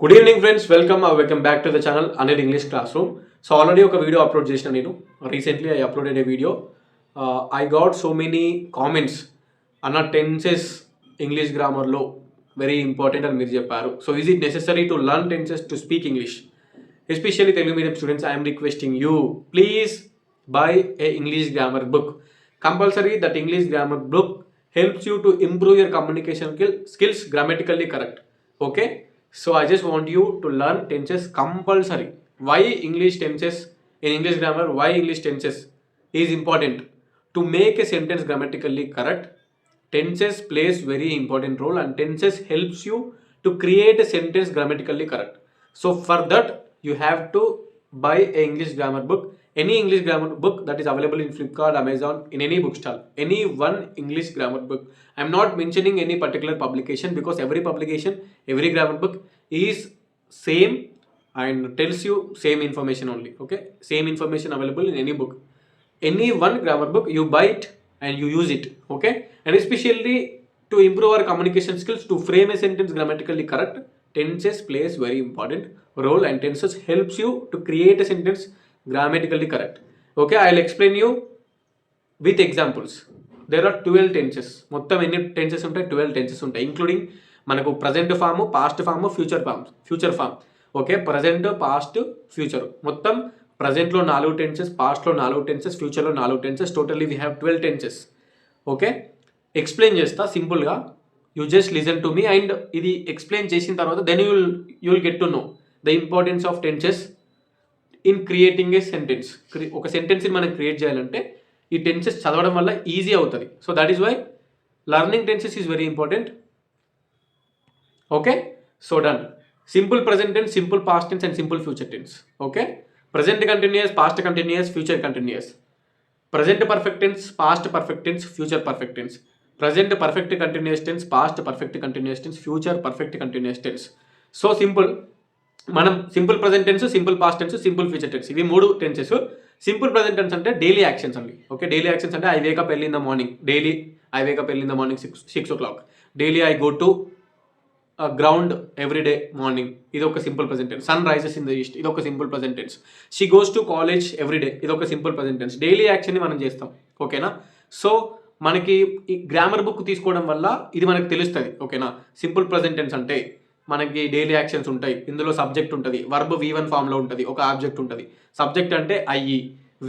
Good evening friends welcome welcome back to the channel అనేది English class room so already ఒక video upload చేసిన నేను. Recently I uploaded a video I got so many comments అన్న tenses English గ్రామర్లో very important అని మీరు చెప్పారు. So is it necessary to learn tenses to speak English especially Telugu medium students I'm requesting you please buy a English grammar book compulsory that English grammar book helps you to improve your communication skill- skills grammatically correct. Okay? So i just want you to learn tenses compulsory. Why english tenses? In english grammar why english tenses is important? To make a sentence grammatically correct tenses plays very important role and tenses helps you to create a sentence grammatically correct. So for that you have to buy a english grammar book. Any english grammar book that is available in flipkart amazon in any bookstall any one english grammar book. I'm not mentioning any particular publication because every publication every grammar book is same and tells you same information only okay same information available in any book any one grammar book you buy it and you use it okay and especially to improve our communication skills to frame a sentence grammatically correct tenses plays very important role and tenses helps you to create a sentence grammatically correct okay i'll explain you with examples there are twelve tenses మొత్తం ఎన్ని tenses ఉంటాయి twelve tenses ఉంటాయి including మనకు present form past form future form future form okay present past future మొత్తం ప్రజెంట్లో నాలుగు tenses పాస్ట్లో నాలుగు టెన్సెస్ ఫ్యూచర్లో నాలుగు tenses totally we have twelve tenses okay explain చేస్తా సింపుల్గా you just listen to me and ఇది ఎక్స్ప్లెయిన్ చేసిన తర్వాత then you will you will get to know the importance of tenses in creating a sentence ఒక సెంటెన్స్ని మనం create చేయాలంటే ఈ టెన్సెస్ చదవడం వల్ల ఈజీ అవుతుంది. So that is why learning tenses is very important okay? So done. Simple present tense simple past tense and simple future tense. Okay? Present continuous past continuous future continuous present perfect tense past perfect tense future perfect tense. Present perfect continuous tense past perfect continuous tense future perfect continuous tense. So simple మనం simple present tense simple past tense simple future tense. ఇవి మూడు tenses. Simple present tense అంటే daily actions అండి. Okay? Daily actions అంటే I wake up early in the morning. Daily I wake up early in the morning six six o'clock. Daily I go to ground everyday morning. ఇది ఒక simple present tense. Sun rises in the east. ఇది ఒక simple present tense. She goes to college every day. ఇది ఒక simple present tense. Daily యాక్షన్ని మనం చేస్తాం. ఓకేనా? సో మనకి ఈ గ్రామర్ బుక్ తీసుకోవడం వల్ల ఇది మనకు తెలుస్తుంది. ఓకేనా? సింపుల్ ప్రజెంటెన్స్ అంటే మనకి డైలీ యాక్షన్స్ ఉంటాయి. ఇందులో సబ్జెక్ట్ ఉంటుంది. వర్బ్ వి వన్ ఫామ్లో ఉంటుంది. ఒక ఆబ్జెక్ట్ ఉంటుంది. సబ్జెక్ట్ అంటే ఐఈ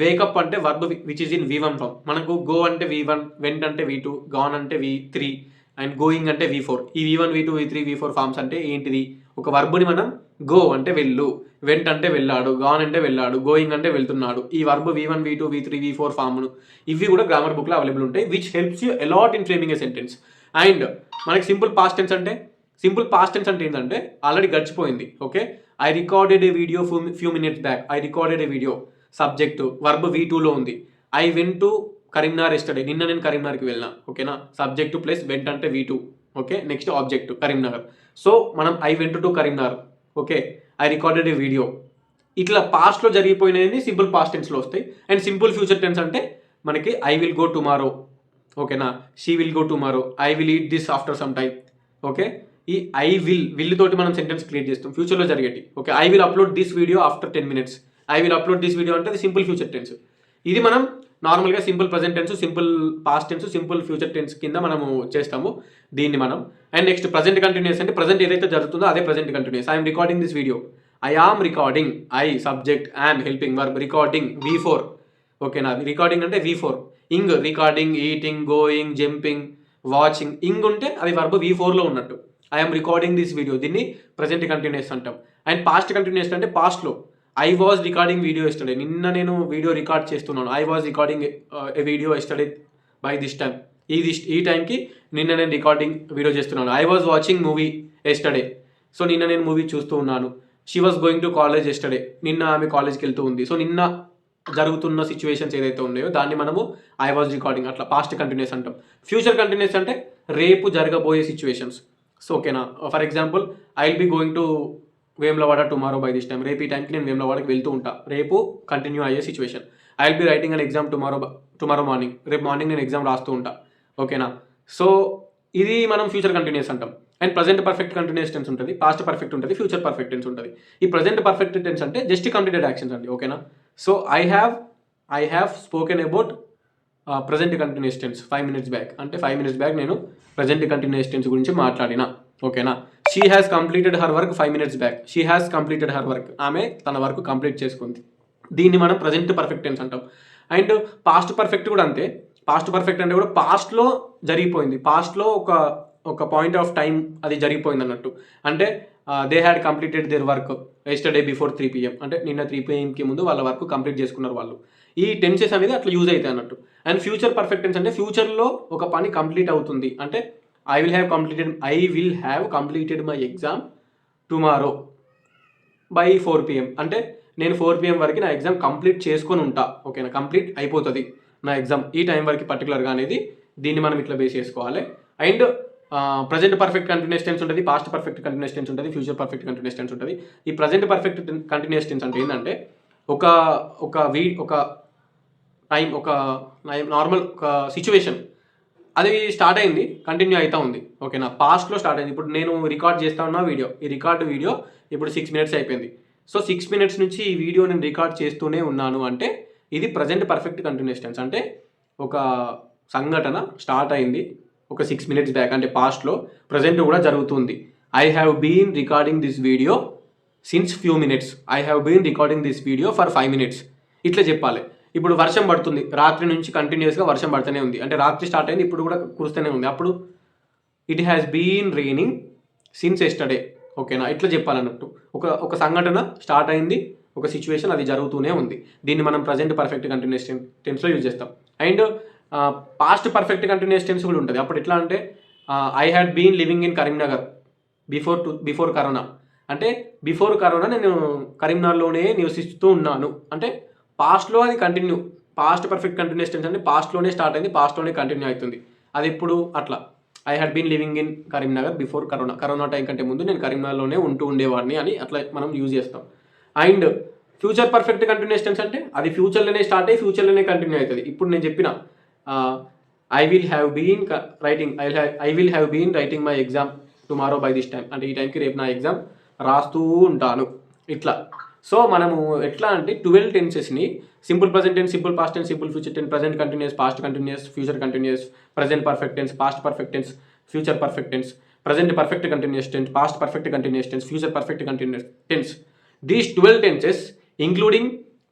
వేకప్ అంటే verb which is in V one form. మనకు గో అంటే వి వన్ వెంట్ అంటే వి టూ గాన్ అంటే వి త్రీ అండ్ గోయింగ్ అంటే వి ఫోర్. ఈ V one V two V three V four forms అంటే ఏంటిది? ఒక వర్బుని మనం గో అంటే వెళ్ళు వెంట్ అంటే వెళ్ళాడు గాన్ అంటే వెళ్ళాడు గోయింగ్ అంటే వెళ్తున్నాడు. ఈ verb V one V two V three V four ఫామ్ను ఇవి కూడా గ్రామర్ బుక్లో అవైలబుల్ ఉంటాయి which helps you a lot in framing a sentence and మనకి సింపుల్ పాస్ట్ టెన్స్ అంటే సింపుల్ పాస్ట్ టెన్స్ అంటే ఏంటంటే ఆల్రెడీ గడిచిపోయింది okay I recorded a video few few minutes back I recorded a video subject verb V టూలో ఉంది. I went to Karimnagar yesterday నిన్న నేను కరీంనగర్కి వెళ్ళిన ఓకేనా? సబ్జెక్టు ప్లస్ వెంట్ అంటే V two okay? Next object Karimnagar. So మనం I went to Karimnagar okay? I recorded a video ఇట్లా పాస్ట్లో జరిగిపోయినవి సింపుల్ పాస్ట్ టెన్స్లో వస్తాయి. అండ్ సింపుల్ ఫ్యూచర్ టెన్స్ అంటే మనకి ఐ విల్ గో టుమారో ఓకేనా? She will go tomorrow I will eat this after some time okay? ఈ I will will తోటి మనం సెంటెన్స్ క్రియేట్ చేస్తాం. ఫ్యూచర్లో జరిగేటి okay? I will upload this video after ten minutes I will upload this video అంటే simple future tense ఇది మనం నార్మల్గా simple present tense simple past tense simple future tense కింద మనము చేస్తాము దీన్ని మనం. అండ్ నెక్స్ట్ ప్రజెంట్ కంటిన్యూస్ అంటే ప్రజెంట్ ఏదైతే జరుగుతుందో అదే present continuous I'm recording this video I am recording I subject I'm helping verb recording V four ఓకేనా రికార్డింగ్ అంటే V four ing recording eating going jumping watching ing ఉంటే అది verb V ఫోర్లో ఉన్నట్టు. ఐఎమ్ రికార్డింగ్ దిస్ వీడియో దీన్ని present continuous అంటాం. And past continuous అంటే పాస్ట్లో I was recording video yesterday నిన్న నేను వీడియో రికార్డ్ చేస్తున్నాను. I was recording a video yesterday by this time ఈ దిస్ ఈ టైంకి నిన్న నేను రికార్డింగ్ వీడియో చేస్తున్నాను. I was watching movie yesterday so నిన్న నేను మూవీ చూస్తూ ఉన్నాను. She was going to college yesterday నిన్న ఆమె కాలేజ్కి వెళ్తూ ఉంది. సో నిన్న జరుగుతున్న సిచ్యువేషన్స్ ఏదైతే ఉన్నాయో దాన్ని మనము ఐ వాజ్ రికార్డింగ్ అట్లా పాస్ట్ కంటిన్యూస్ అంటాం. ఫ్యూచర్ కంటిన్యూస్ అంటే రేపు జరగబోయే సిచ్యువేషన్స్ సో ఓకేనా for example I will be going to Vemulawada tomorrow by this time రేపు ఈ టైంకి నేను వేమ్లవాడకి వెళ్తూ ఉంటా. రేపు కంటిన్యూ అయ్యే situation I will be writing an exam tomorrow tomorrow morning రేపు మార్నింగ్ నేను ఎగ్జామ్ రాస్తూ ఉంటా. ఓకేనా సో ఇది మనం ఫ్యూచర్ కంటిన్యూస్ అంటాం. And present perfect continuous tense ఉంటుంది పాస్ట్ పర్ఫెక్ట్ ఉంటుంది ఫ్యూచర్ పర్ఫెక్ట్ టెన్స్ ఉంటుంది. ఈ ప్రజెంట్ పర్ఫెక్ట్ టెన్స్ అంటే జస్ట్ కంప్లీటెడ్ యాక్షన్స్ అండి. ఓకేనా so I have I have spoken about present continuous tense five minutes back అంటే five minutes back నేను present continuous tense గురించి మాట్లాడిన. ఓకేనా she has completed her work five minutes back she has completed her work ఆమె తన work complete చేసుకుంది. దీన్ని మనం ప్రజెంట్ పర్ఫెక్ట్ టెన్స్ అంటాం. అండ్ పాస్ట్ పర్ఫెక్ట్ కూడా అంతే. పాస్ట్ పర్ఫెక్ట్ అంటే కూడా పాస్ట్లో జరిగిపోయింది. పాస్ట్లో ఒక ఒక పాయింట్ ఆఫ్ టైం అది జరిగిపోయింది అన్నట్టు. అంటే they had completed their work yesterday before three PM అంటే నిన్న త్రీ పిఎంకి ముందు వాళ్ళ వర్క్ కంప్లీట్ చేసుకున్నారు వాళ్ళు. ఈ టెన్సెస్ అనేది అట్లా యూజ్ అవుతాయి అన్నట్టు. అండ్ ఫ్యూచర్ పర్ఫెక్ట్ టెన్స్ అంటే ఫ్యూచర్లో ఒక పని కంప్లీట్ అవుతుంది. అంటే I will have completed I will have completed my exam tomorrow by four PM అంటే నేను ఫోర్ పిఎం వరకు నా ఎగ్జామ్ కంప్లీట్ చేసుకొని ఉంటా. ఓకేనా కంప్లీట్ అయిపోతుంది నా ఎగ్జామ్ ఈ టైం వరకు పర్టికులర్గా అనేది దీన్ని మనం ఇట్లా బేస్ చేసుకోవాలి. And present perfect continuous tense ఉంటుంది పాస్ట్ పర్ఫెక్ట్ కంటిన్యూస్ టెన్స్ ఉంటుంది ఫ్యూచర్ పర్ఫెక్ట్ కంటిన్యూస్ టెన్స్ ఉంటుంది. ఈ ప్రజెంట్ పర్ఫెక్ట్ కంటిన్యూస్ టెన్స్ అంటే ఏంటంటే ఒక ఒక వీ ఒక టైం ఒక నార్మల్ ఒక సిచ్యువేషన్ అది స్టార్ట్ అయింది కంటిన్యూ అవుతా ఉంది. ఓకేనా? పాస్ట్లో స్టార్ట్ అయింది. ఇప్పుడు నేను రికార్డ్ చేస్తా ఉన్న వీడియో ఈ రికార్డ్ వీడియో ఇప్పుడు సిక్స్ మినిట్స్ అయిపోయింది. సో సిక్స్ మినిట్స్ నుంచి ఈ వీడియో నేను రికార్డ్ చేస్తూనే ఉన్నాను అంటే ఇది ప్రజెంట్ పర్ఫెక్ట్ కంటిన్యూస్ టెన్స్ అంటే ఒక సంఘటన స్టార్ట్ అయింది ఒక సిక్స్ మినిట్స్ బ్యాక్ అంటే పాస్ట్లో ప్రజెంట్ కూడా జరుగుతుంది. I have been recording this video since few minutes I have been recording this video for five minutes ఇట్లా చెప్పాలి. ఇప్పుడు వర్షం పడుతుంది. రాత్రి నుంచి కంటిన్యూస్గా వర్షం పడుతూనే ఉంది. అంటే రాత్రి స్టార్ట్ అయింది ఇప్పుడు కూడా కురుస్తూనే ఉంది. అప్పుడు it has been raining since yesterday ఓకేనా ఇట్లా చెప్పాలన్నట్టు. ఒక ఒక సంఘటన స్టార్ట్ అయింది ఒక సిచ్యువేషన్ అది జరుగుతూనే ఉంది. దీన్ని మనం ప్రజెంట్ పర్ఫెక్ట్ కంటిన్యూస్ టెన్స్లో యూజ్ చేస్తాం. And past perfect continuous tense కూడా ఉంటుంది. అప్పుడు ఎట్లా అంటే I had been living in Karimnagar before to before corona అంటే బిఫోర్ కరోనా నేను కరీంనగర్లోనే నివసిస్తూ ఉన్నాను. అంటే పాస్ట్లో అది continue past perfect continuous tense అంటే పాస్ట్లోనే స్టార్ట్ అయింది పాస్ట్లోనే కంటిన్యూ అవుతుంది. అది ఇప్పుడు అట్లా. I had been living in Karimnagar before corona corona time కంటే ముందు నేను కరీంనగర్లోనే ఉంటూ ఉండేవాడిని అని అట్లా మనం యూజ్ చేస్తాం. And future perfect continuous tense అంటే అది ఫ్యూచర్లోనే స్టార్ట్ అయ్యి ఫ్యూచర్లోనే కంటిన్యూ అవుతుంది. ఇప్పుడు నేను చెప్పిన I will have been writing I I will have been writing my exam tomorrow by this time అంటే ఈ టైంకి రేపు నా ఎగ్జామ్ రాస్తూ ఉంటాను. ఇట్లా. సో మనము ఎట్లా అంటే twelve టెన్సెస్ని simple present tense simple past tense simple future tense present continuous past continuous future continuous present perfect tense past perfect tense future perfect tense present perfect continuous tense past perfect continuous tense future perfect continuous tense. These twelve tenses including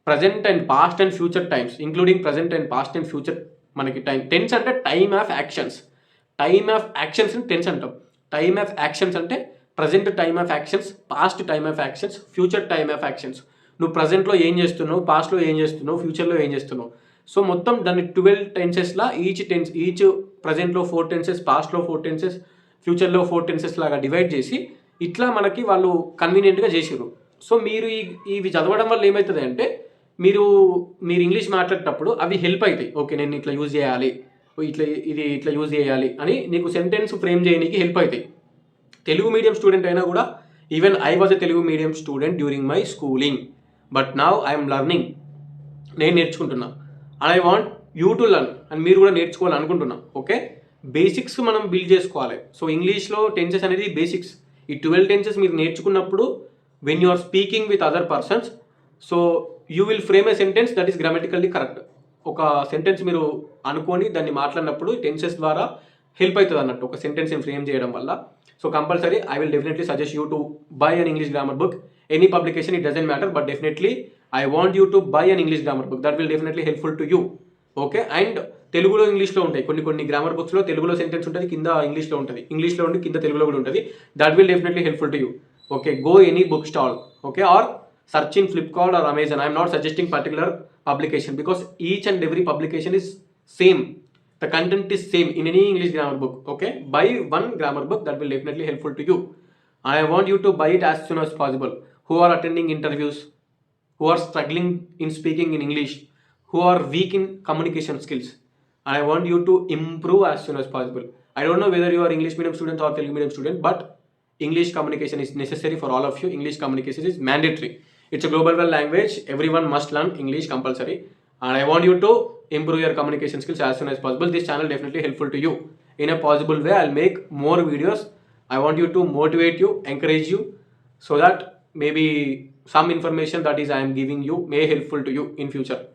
present and past and future times including present and past and future మనకి time tense అంటే time of actions time of actions tense అంటాం. Time of actions అంటే present time of actions past time of actions future time of actions నువ్వు ప్రజెంట్లో ఏం చేస్తున్నావు పాస్ట్లో ఏం చేస్తున్నావు ఫ్యూచర్లో ఏం చేస్తున్నావు? సో మొత్తం దాన్ని ట్వెల్వ్ టెన్సెస్లా ఈచ్ టెన్స్ ఈచ్ ప్రజెంట్లో ఫోర్ టెన్సెస్ పాస్ట్లో ఫోర్ టెన్సెస్ ఫ్యూచర్లో ఫోర్ టెన్సెస్ లాగా డివైడ్ చేసి ఇట్లా మనకి వాళ్ళు కన్వీనియంట్గా చేసారు సో మీరు ఈ ఇవి చదవడం వల్ల ఏమవుతుంది అంటే మీరు మీరు ఇంగ్లీష్ మాట్లాడేటప్పుడు అవి హెల్ప్ అవుతాయి ఓకే నేను ఇట్లా యూజ్ చేయాలి ఇట్లా ఇది ఇట్లా యూజ్ చేయాలి అని నీకు సెంటెన్స్ ఫ్రేమ్ చేయడానికి హెల్ప్ అవుతాయి తెలుగు మీడియం స్టూడెంట్ అయినా కూడా even I was a Telugu medium student during my schooling but now I'm learning నేను నేర్చుకుంటున్నా. And I want you to learn and మీరు కూడా నేర్చుకోవాలి అనుకుంటున్నా. ఓకే బేసిక్స్ మనం బిల్డ్ చేసుకోవాలి. సో ఇంగ్లీష్లో టెన్సెస్ అనేది బేసిక్స్ ఈ ట్వెల్వ్ టెన్సెస్ మీరు నేర్చుకున్నప్పుడు when you are speaking with other persons so you will frame a sentence that is grammatically correct ఒక సెంటెన్స్ మీరు అనుకొని దాన్ని మాట్లాడినప్పుడు టెన్సెస్ ద్వారా హెల్ప్ అవుతుంది అన్నట్టు. ఒక సెంటెన్స్ ఫ్రేమ్ చేయడం వల్ల. So compulsory I will definitely suggest you to buy an English grammar book any publication it doesn't matter but definitely I want you to buy an English grammar book that will definitely helpful to you okay and తెలుగులో ఇంగ్లీష్లో ఉంటాయి. కొన్ని కొన్ని grammar బుక్స్లో తెలుగులో sentence ఉంటుంది కింద ఇంగ్లీష్లో ఉంటుంది. ఇంగ్లీష్లో ఉండి కింద తెలుగులో కూడా ఉంటుంది. That will definitely helpful to you okay go any book stall okay or search in Flipkart or Amazon I'm not suggesting particular publication because each and every publication is same the content is same in any english grammar book okay? Buy one grammar book that will definitely helpful to you. I want you to buy it as soon as possible. Who are attending interviews? Who are struggling in speaking in english? Who are weak in communication skills? I want you to improve as soon as possible. I don't know whether you are english medium student or telugu medium student but english communication is necessary for all of you. English communication is mandatory. It's a global language. Everyone must learn english compulsory and i want you to improve your communication skills as soon as possible this channel definitely helpful to you in a possible way i'll make more videos I want you to motivate you, encourage you, so that maybe some information that is I am giving you may helpful to you in future.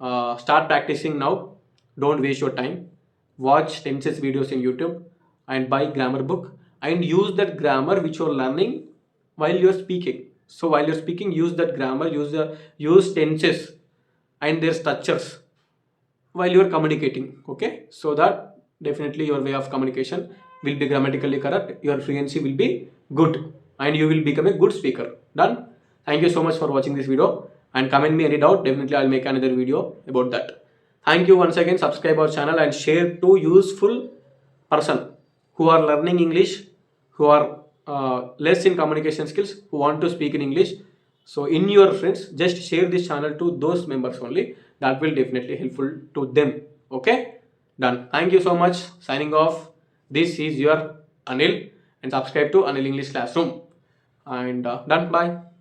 Uh, start practicing now. Don't waste your time. Watch tenses videos in YouTube and buy grammar book and use that grammar which you're learning while you're speaking. So while you're speaking, use that grammar, use the use tenses and their structures while you are communicating okay? So that definitely your way of communication will be grammatically correct your fluency will be good and you will become a good speaker. Done? Thank you so much for watching this video and comment me any doubt definitely i'll make another video about that. Thank you once again subscribe our channel and share to useful person who are learning english who are uh, less in communication skills who want to speak in english so in your friends just share this channel to those members only. That will definitely helpful to them. Okay? Done. Thank you so much. Signing off. This is your anil. And subscribe to anil english classroom. And uh, done. Bye